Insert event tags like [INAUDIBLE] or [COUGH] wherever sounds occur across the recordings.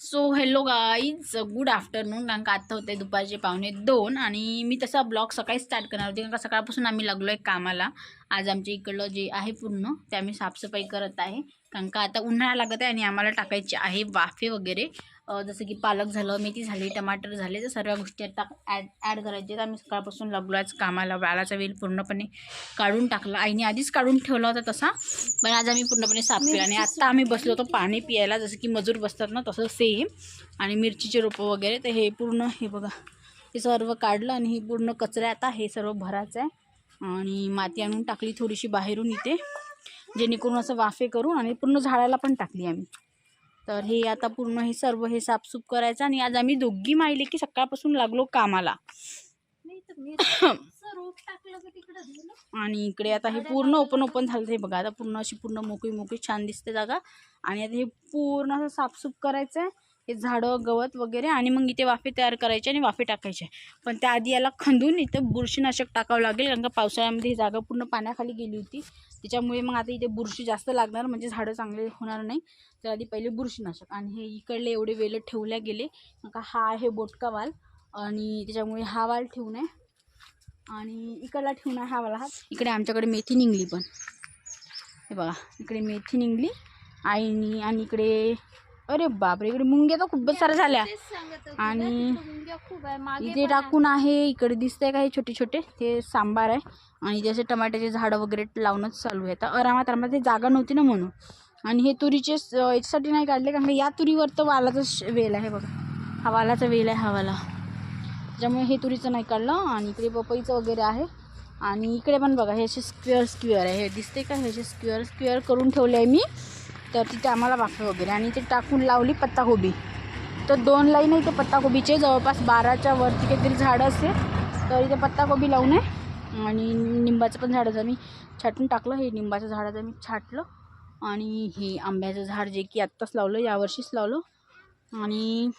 So hello guys good afternoon. कारण का आत्ता होते दुपारचे पावणे दोन आणि मी तसा ब्लॉग सकाळी स्टार्ट करणार होते. कारण का सकाळपासून आम्ही लागलो आहे कामाला. आज आमच्या इकडलं जे आहे पूर्ण ते आम्ही साफसफाई करत आहे. कारण का आता उन्हाळा लागत आहे आणि आम्हाला टाकायचे आहे वाफे वगैरे. जसं की पालक झालं मेथी झाली टमाटर झाले तर सर्व गोष्टी आता ॲड ॲड करायचे आहेत. आम्ही सकाळपासून लागलो आज कामाला वालाचा वेल पूर्णपणे काढून टाकला. आईने आधीच काढून ठेवला होता तसा पण आज आम्ही पूर्णपणे साफ केला आणि आत्ता आम्ही बसलो होतो पाणी पियायला जसं की मजूर बसतात ना तसं सेम आणि मिरचीचे रोपं वगैरे तर हे पूर्ण हे बघा हे सर्व काढलं आणि हे पूर्ण कचरा आता हे सर्व भरायचं आहे. आणि माती आणून टाकली थोडीशी बाहेरून इथे जेणेकरून असं वाफे करून आणि पूर्ण झाडाला पण टाकली आम्ही. तर हे आता पूर्ण हे सर्व हे साफसूफ करायचं आणि आज आम्ही दोघी माहिले की सकाळपासून लागलो कामाला. आणि इकडे आता हे पूर्ण ओपन ओपन झालं हे बघा. आता पूर्ण अशी पूर्ण मोकळी मोकळी छान दिसते जागा. आणि आता हे पूर्ण असं साफसूफ करायचं आहे हे झाडं गवत वगैरे आणि मग इथे वाफे तयार करायचे आणि वाफे टाकायचे. पण त्याआधी याला खंदून इथं बुरशीनाशक टाकावं लागेल कारण का पावसाळ्यामध्ये ही जागा पूर्ण पाण्याखाली गेली होती. त्याच्यामुळे मग आता इथे बुरशी जास्त लागणार म्हणजे झाडं चांगले होणार नाही. तर आधी पहिले बुरशीनाशक. आणि हे इकडले एवढे वेलं ठेवल्या गेले. का हा आहे बोटका वाल. आणि त्याच्यामुळे हा वाल ठेवून आहे. आणि इकडला ठेवून आहे हा वाला. हा इकडे आमच्याकडे मेथी निघली पण. हे बघा इकडे मेथी निघली. आईनी आणि इकडे अरे बापरे इकडे मुंग्या तर खूपच साऱ्या झाल्या. आणि इथे टाकून आहे. इकडे दिसतंय का हे छोटे छोटे ते सांबार आहे. आणि जसे टमाट्याचे झाडं वगैरे लावणंच चालू आहे. तर आरामात आरामात ते जागा नव्हती ना म्हणून. आणि हे तुरीचे याच्यासाठी नाही काढले कारण या तुरीवर तर वालाचा वेल आहे बघा. हा वालाचा वेल आहे हा वाला. त्याच्यामुळे हे तुरीचं नाही काढलं आणि इकडे पपईचं वगैरे आहे. आणि इकडे पण बघा हे असे स्क्वेअर स्क्वेअर आहे. हे दिसते का? हे असे स्क्वेअर स्क्वेअर करून ठेवले आहे मी. तर तिथे आम्हाला वाफे वगैरे. आणि ते टाकून लावली पत्ताकोबी. तर दोन लाईन आहे इथे पत्ताकोबीचे. जवळपास बाराच्या वरती काहीतरी झाडं असते तर इथे पत्ताकोबी लावून आहे. आणि निंबाचं पण झाडाचं मी छाटून टाकलं हे निंबाचं झाडाचं मी छाटलं आणि हे आंब्याचं झाड जे की आत्ताच लावलं यावर्षीच लावलं. आणि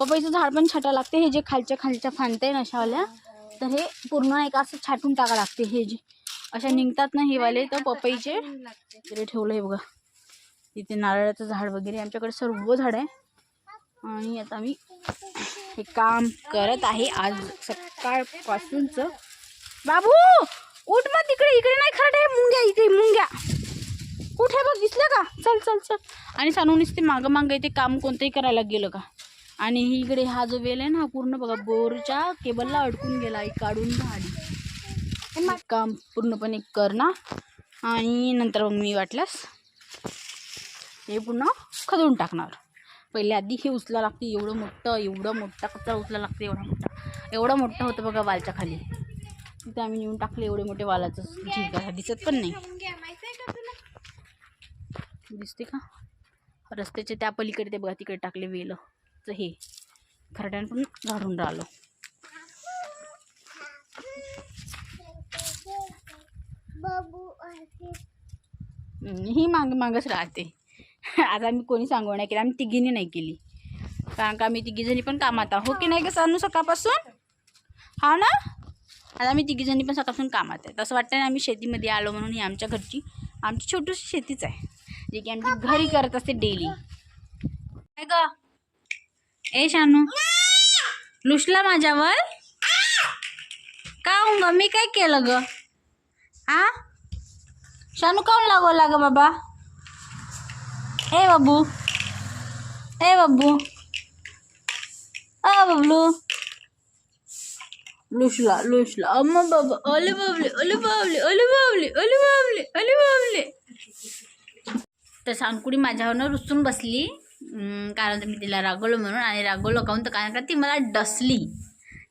पपईचं झाड पण छाटा लागते. हे जे खालच्या खालच्या फांद्या आहे ना अशावाल्या तर हे पूर्ण एक असं छाटून टाका लागते. हे जे अशा निघतात ना हिवाले तर पपईचे. इकडे ठेवलं हे बघा. इथे नारळाचं झाड वगैरे आमच्याकडे सर्व झाड आहे. आणि आता मी हे काम करत आहे आज सकाळपासूनच. बाबू उठ मग तिकडे इकडे नाही खरं आहे. मुंग्या इथे मुंग्या. कुठे बघ दिसलं का? चल चल चल. आणि सांगूनच ते मागं मागं इथे काम कोणतंही करायला गेलं का? आणि ही इकडे हा जो वेल आहे ना हा पूर्ण बघा बोरच्या केबलला अडकून गेला एक काढून झाली काम पूर्णपणे कर ना आणि नंतर मग मी वाटल्यास हे पूर्ण खदवून टाकणार. पहिले आधी हे उचला लागते एवढं मोठं एवढं मोठा कचरा उचला लागते एवढा मोठा. एवढं मोठा होतं बघा वालच्या खाली. तिथे आम्ही नेऊन टाकले एवढे मोठे वालाचं ठीक आहे दिसत पण नाही. दिसते का? रस्त्याच्या त्या पलीकडे ते बघा तिकडे टाकले वेलं. तर हे खरड्यान पण झाडून राहिलो. ही माग मागच राहते. [LAUGHS] आज आम्ही कोणी सांगू नाही केली आम्ही तिघींनी नाही केली. कारण का आम्ही तिघीजणी पण कामात आहो हो की नाही का सांगू सकाळपासून? हा ना? आज आम्ही तिघीजणी पण सकाळपासून कामात आहे तसं वाटतं ना आम्ही शेतीमध्ये आलो म्हणून ही आमच्या घरची आमची छोटीशी शेतीच आहे. जे की आमची घरी करत असते डेली. काय ग? ए शानू. लुसला माझ्यावर? का हो ग मी काय केलं ग? आ? शानू काऊन लागवला ग बाबा? ए बाबू. ए बाबू. अ बाबलू. लुसला लुसला अम्मा बाबा ओले बाबले ओले बाबले ओले बाबले ओले बाबले ओले बाबले. तर सांकुडी माझ्यावरनं रुसून बसली. कारण तर मी तिला रागवलं म्हणून आणि रागवलं काहून तर कारण का ती मला डसली.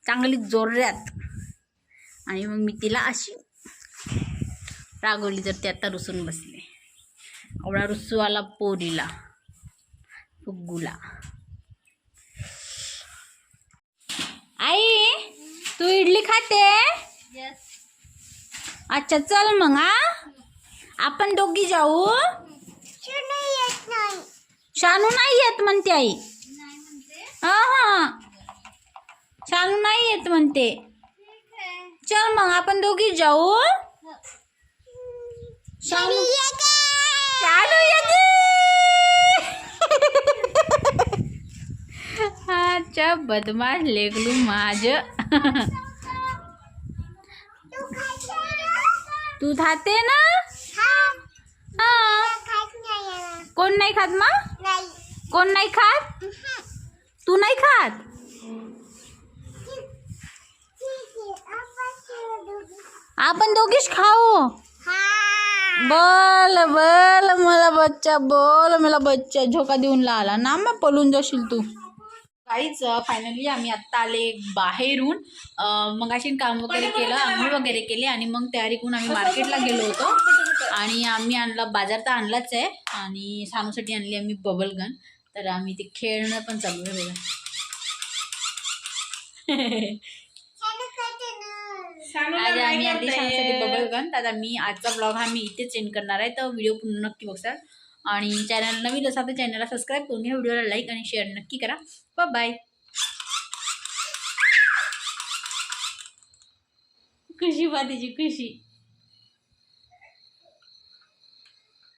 चांगली जोऱ्यात आणि मग मी तिला अशी रागवली तर ती आता रुसून बसले. एवढा रुसू आला पोरीला फुग्गूला. आई तू इडली खाते? अच्छा चल मग हा. आपण दोघी जाऊ. शानू नाही. येत म्हणते आई. हा हा. शानू नाही येत म्हणते. चल मग आपण दोघी जाऊ. बच्चा बदमाश लेगलू माझ. तू खाते ना? हा. कोण नाही खात मग कोण नाही खात? तू नाही खात? आपण दोघीच खाऊ. बोल बोल मला बच्चा बोल मला बच्चा झोका देऊन लावला ना मग पळून जाशील तू. काहीच फायनली आम्ही आत्ता आले बाहेरून. मग अशी काम वगैरे केलं आंघोळ वगैरे केली आणि मग तयारी करून आम्ही मार्केटला गेलो होतो. आणि आम्ही आणला बाजार तर आणलाच आहे. आणि सानूसाठी आणली आम्ही बबल गन तर आम्ही ते खेळणं पण चालू आहे बघा. [LAUGHS] आज आम्ही तर आता मी आजचा ब्लॉग हा मी इथेच सेंड करणार आहे. तर व्हिडिओ पूर्ण नक्की बघसाल. आणि चॅनल नवीन असाल तर चॅनलला सबस्क्राईब करून घ्या. व्हिडिओला लाईक आणि शेअर नक्की करा. बाय खुशी बा तिची खुशी.